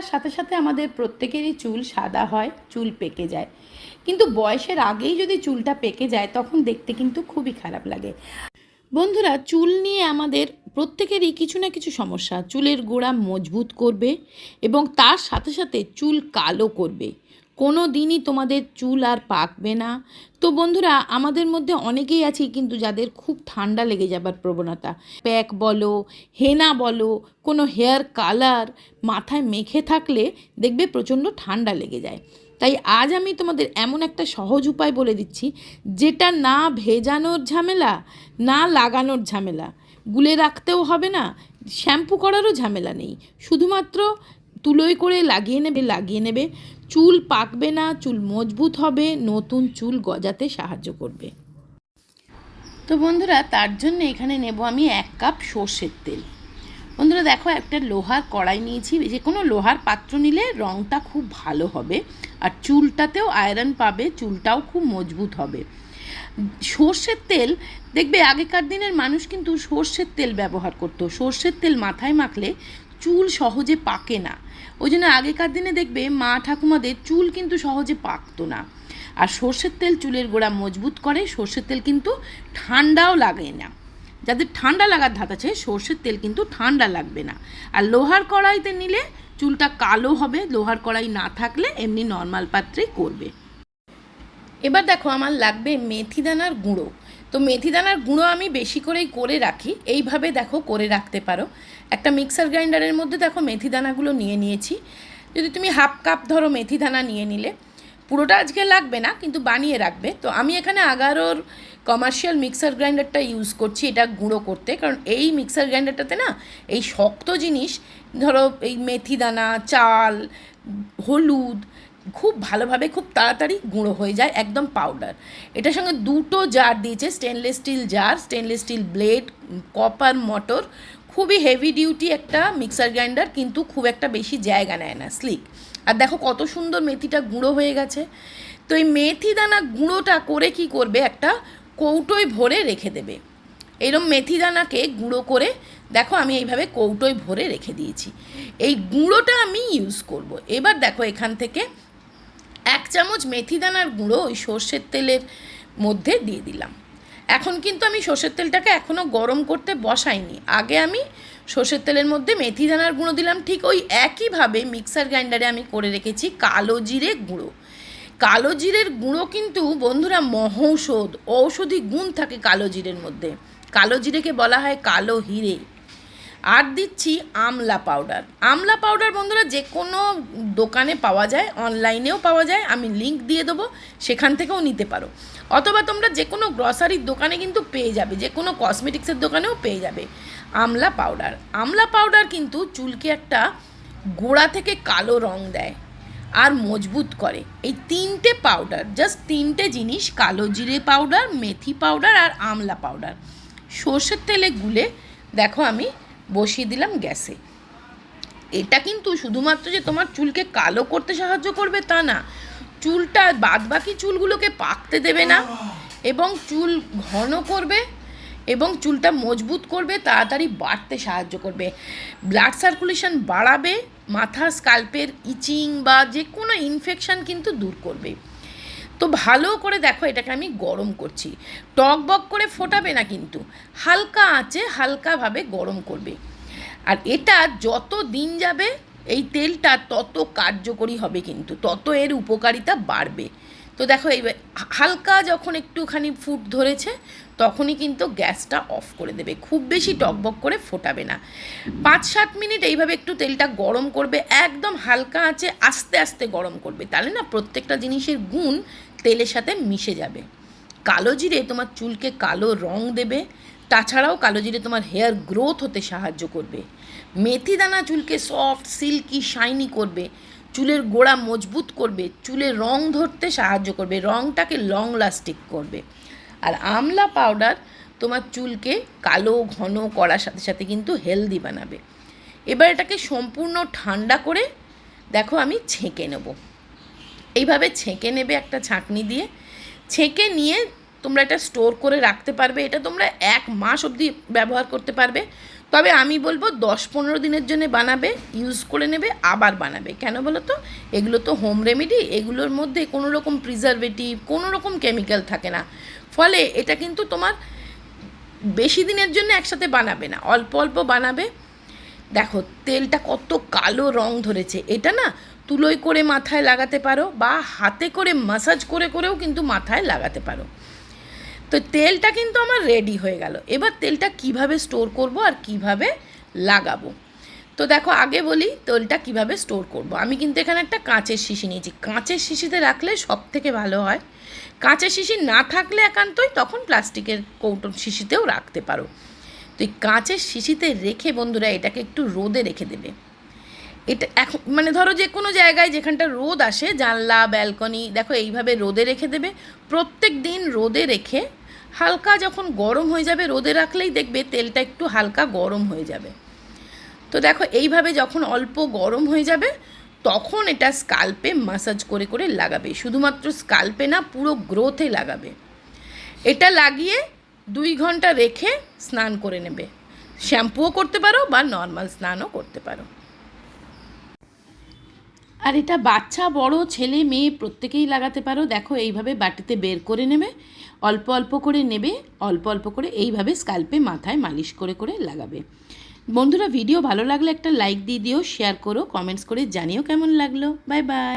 বাড়ার সাথে সাথে আমাদের প্রত্যেকেরই চুল সাদা হয়, চুল পেকে যায়। কিন্তু বয়সের আগেই যদি চুলটা পেকে যায়, তখন দেখতে কিন্তু খুবই খারাপ লাগে। বন্ধুরা, চুল নিয়ে আমাদের প্রত্যেকেরই কিছু না কিছু সমস্যা। চুলের গোড়া মজবুত করবে এবং তার সাথে সাথে চুল কালো করবে। কোনো দিনই তোমাদের চুল আর পাকবে না। তো বন্ধুরা, আমাদের মধ্যে অনেকেই আছি কিন্তু যাদের খুব ঠান্ডা লেগে যাবার প্রবণতা। প্যাক বলো, হেনা বলো, কোনো হেয়ার কালার মাথায় মেখে থাকলে দেখবে প্রচণ্ড ঠান্ডা লেগে যায়। তাই আজ আমি তোমাদের এমন একটা সহজ উপায় বলে দিচ্ছি, যেটা না ভেজানোর ঝামেলা, না লাগানোর ঝামেলা। গুলে রাখতেও হবে না, শ্যাম্পু করারও ঝামেলা নেই। শুধুমাত্র তুলোয় করে লাগিয়ে নেবে লাগিয়ে নেবে। চুল পাকবে না, চুল মজবুত হবে, নতুন চুল গজাতে সাহায্য করবে। তো বন্ধুরা, তার জন্য এখানে নেব আমি এক কাপ সর্ষের তেল। বন্ধুরা, দেখো একটা লোহার কড়াই নিয়েছি, যে কোনো লোহার পাত্র নিলে রঙটা খুব ভালো হবে, আর চুলটাতেও আয়রন পাবে, চুলটাও খুব মজবুত হবে। সর্ষের তেল, দেখবে আগেকার দিনের মানুষ কিন্তু সর্ষের তেল ব্যবহার করতো। সর্ষের তেল মাথায় মাখলে চুল সহজে পাকে না। ওই জন্য আগেকার দিনে দেখবে মা ঠাকুমাদের চুল কিন্তু সহজে পাকতো না। আর সর্ষের তেল চুলের গোড়া মজবুত করে, সর্ষের তেল কিন্তু ঠান্ডাও লাগে না। যাদের ঠান্ডা লাগার ধাত আছে, সর্ষের তেল কিন্তু ঠান্ডা লাগবে না। আর লোহার কড়াইতে নিলে চুলটা কালো হবে, লোহার কড়াই না থাকলে এমনি নর্মাল পাত্রেই করবে। এবার দেখো আমার লাগবে মেথি দানার গুঁড়ো। তো মেথি দানার গুঁড়ো আমি বেশি করেই করে রাখি। এইভাবে দেখো করে রাখতে পারো। একটা মিক্সার গ্রাইন্ডারের মধ্যে দেখো মেথি দানাগুলো নিয়ে নিয়েছি। যদি তুমি হাফ কাপ ধরো মেথি দানা নিয়ে নিলে, পুরোটা আজকে লাগবে না, কিন্তু বানিয়ে রাখবে। তো আমি এখানে আগারোর কমার্শিয়াল মিক্সার গ্রাইন্ডারটা ইউজ করছি এটা গুঁড়ো করতে, কারণ এই মিক্সার গ্রাইন্ডারটাতে না এই শক্ত জিনিস, ধরো এই মেথি দানা চাল, হলুদ খুব ভালোভাবে খুব তাড়াতাড়ি গুঁড়ো হয়ে যায়, একদম পাউডার এটার সঙ্গে দুটো জার দিয়েছে stainless steel jar stainless steel blade copper motor খুবই হেভি ডিউটি একটা মিক্সার গ্রাইন্ডার কিন্তু খুব একটা বেশি জায়গা নেয় না স্লিক আর দেখো কত সুন্দর মেথিটা গুঁড়ো হয়ে গেছে। তো এই মেথি দানা গুঁড়োটা করে কি করবে? একটা কৌটোয় ভরে রেখে দেবে। এরম মেথি দানাকে গুঁড়ো করে, দেখো আমি এইভাবে কৌটোয় ভরে রেখে দিয়েছি। এই গুঁড়োটা আমি ইউজ করব। এবার দেখো এখান থেকে এক চামচ মেথি দানার গুঁড়ো ওই সর্ষের তেলের মধ্যে দিয়ে দিলাম। এখন কিন্তু আমি সর্ষের তেলটাকে এখনও গরম করতে বসাইনি। আগে আমি সর্ষের তেলের মধ্যে মেথি দানার গুঁড়ো দিলাম, ঠিক ওই একইভাবে মিক্সার গ্রাইন্ডারে আমি করে রেখেছি কালো জিরে গুঁড়ো। কালো জিরের গুঁড়ো কিন্তু বন্ধুরা মহৌষধ, ঔষধি গুণ থাকে কালো জিরের মধ্যে। কালো জিরেকে বলা হয় কালো হিরে। আর দিচ্ছি আমলা পাউডার। আমলা পাউডার বন্ধুরা যে কোনো দোকানে পাওয়া যায়, অনলাইনেও পাওয়া যায়, আমি লিংক দিয়ে দেবো, সেখান থেকেও নিতে পারো। অথবা তোমরা যে কোনো গ্রসারির দোকানে কিন্তু পেয়ে যাবে যে কোনো কসমেটিক্সের দোকানেও পেয়ে যাবে আমলা পাউডার। আমলা পাউডার কিন্তু চুলকে একটা গোড়া থেকে কালো রং দেয় আর মজবুত করে। এই তিনটে পাউডার জাস্ট তিনটে জিনিস, কালো জিরে পাউডার, মেথি পাউডার আর আমলা পাউডার। সর্ষের তেলে গুলে, দেখো আমি বসিয়ে দিলাম গ্যাসে। এটা কিন্তু শুধুমাত্র যে তোমার চুলকে কালো করতে সাহায্য করবে তা না, চুলটা বাদ বাকি চুলগুলোকে পাকতে দেবে না এবং চুল ঘন করবে এবং চুলটা মজবুত করবে, তাড়াতাড়ি বাড়তে সাহায্য করবে। ব্লাড সার্কুলেশন বাড়াবে, মাথার স্কাল্পের ইচিং বা যে কোনো ইনফেকশান কিন্তু দূর করবে। তো ভালো করে দেখো, এটাকে আমি গরম করছি। টক বক করে ফোটাবে না কিন্তু, হালকা আঁচে হালকাভাবে গরম করবে। আর এটা যত দিন যাবে, এই তেলটা তত কার্যকরী হবে কিন্তু, তত এর উপকারিতা বাড়বে। তো দেখো এই হালকা যখন একটুখানি ফুট ধরেছে, তখনই কিন্তু গ্যাসটা অফ করে দেবে। খুব বেশি টকবক করে ফোটাবে না। পাঁচ সাত মিনিট এইভাবে একটু তেলটা গরম করবে, একদম হালকা আঁচে আস্তে আস্তে গরম করবে। তাহলে না প্রত্যেকটা জিনিসের গুণ তেলের সাথে মিশে যাবে। কালো জিরে তোমার চুলকে কালো রং দেবে, তাছাড়াও কালো জিরে তোমার হেয়ার গ্রোথ হতে সাহায্য করবে। মেথি দানা চুলকে সফট, সিল্কি, শাইনি করবে। চুলের গোড়া মজবুত করবে, চুলের রং ধরতে সাহায্য করবে, রংটাকে লং লাস্টিক করবে। আর আমলা পাউডার তোমার চুলকে কালো, ঘন করার সাথে সাথে কিন্তু হেলদি বানাবে। এবার এটাকে সম্পূর্ণ ঠান্ডা করে দেখো আমি ছেঁকে নেব। এইভাবে ছেঁকে নেবে একটা ছাঁকনি দিয়ে। ছেঁকে নিয়ে তোমরা এটা স্টোর করে রাখতে পারবে। এটা তোমরা এক মাস অবধি ব্যবহার করতে পারবে। তবে আমি বলব দশ পনেরো দিনের জন্য বানাবে ইউজ করে নেবে, আবার বানাবে। কেন বলো তো? এগুলো তো হোম রেমেডি এগুলোর মধ্যে কোনো রকম প্রিজারভেটিভ কোনো রকম কেমিক্যাল থাকে না। ফলে এটা কিন্তু তোমার বেশি দিনের জন্য একসাথে বানাবে না, অল্প অল্প বানাবে। দেখো, তেলটা কত কালো রং ধরেছে। এটা না তুলোয় করে মাথায় লাগাতে পারো বা হাতে করে মাসাজ করে করেও কিন্তু মাথায় লাগাতে পারো। তো তেলটা কিন্তু আমার রেডি হয়ে গেল। এবার তেলটা কীভাবে স্টোর করব আর কীভাবে লাগাবো? তো দেখো, আগে বলি তেলটা কীভাবে স্টোর করব। আমি কিন্তু এখানে একটা কাঁচের শিশি নিয়েছি। কাঁচের শিশিতে রাখলে সব থেকে ভালো হয়। কাঁচের শিশি না থাকলে একান্তই তখন প্লাস্টিকের কৌটো শিশিতেও রাখতে পারো। তো এই কাঁচের শিশিতে রেখে বন্ধুরা এটাকে একটু রোদে রেখে দেবে। এটা এখন মানে ধরো যে কোনো জায়গায় যেখানটা রোদ আসে, জানলা ব্যালকনি দেখো এইভাবে রোদে রেখে দেবে। প্রত্যেক দিন রোদে রেখে হালকা যখন গরম হয়ে যাবে, রোদে রাখলেই দেখবে তেলটা একটু হালকা গরম হয়ে যাবে। তো দেখো, এইভাবে যখন অল্প গরম হয়ে যাবে, তখন এটা স্কাল্পে মাসাজ করে করে লাগাবে। শুধুমাত্র স্কাল্পে না, পুরো গ্রোথে লাগাবে। এটা লাগিয়ে দুই ঘণ্টা রেখে স্নান করে নেবে। শ্যাম্পুও করতে পারো বা নর্মাল স্নানও করতে পারো। আর এটা বাচ্চা, বড়, ছেলে, মেয়ে প্রত্যেকেই লাগাতে পারো। দেখো, এইভাবে বাটিতে বের করে নেবে। অল্প অল্প করে নেবে, অল্প অল্প করে এইভাবে স্কাল্পে মাথায় মালিশ করে করে লাগাবে। বন্ধুরা, ভিডিও ভালো লাগলে একটা লাইক দিয়ে দিও, শেয়ার করো, কমেন্টস করে জানিও কেমন লাগল। Bye bye.